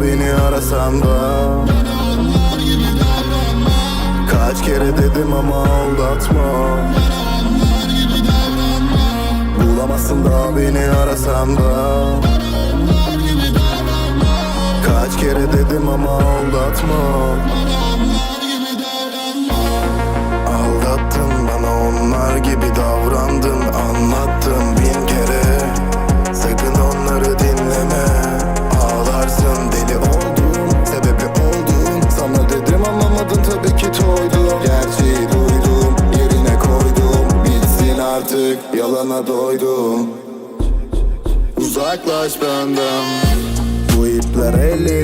beni arasan da. Kaç kere dedim ama aldatma. Bulamazsın da beni arasan da. Kaç kere dedim ama aldatma artık yalana doydum. Uzaklaş benden. Bu ipler elleri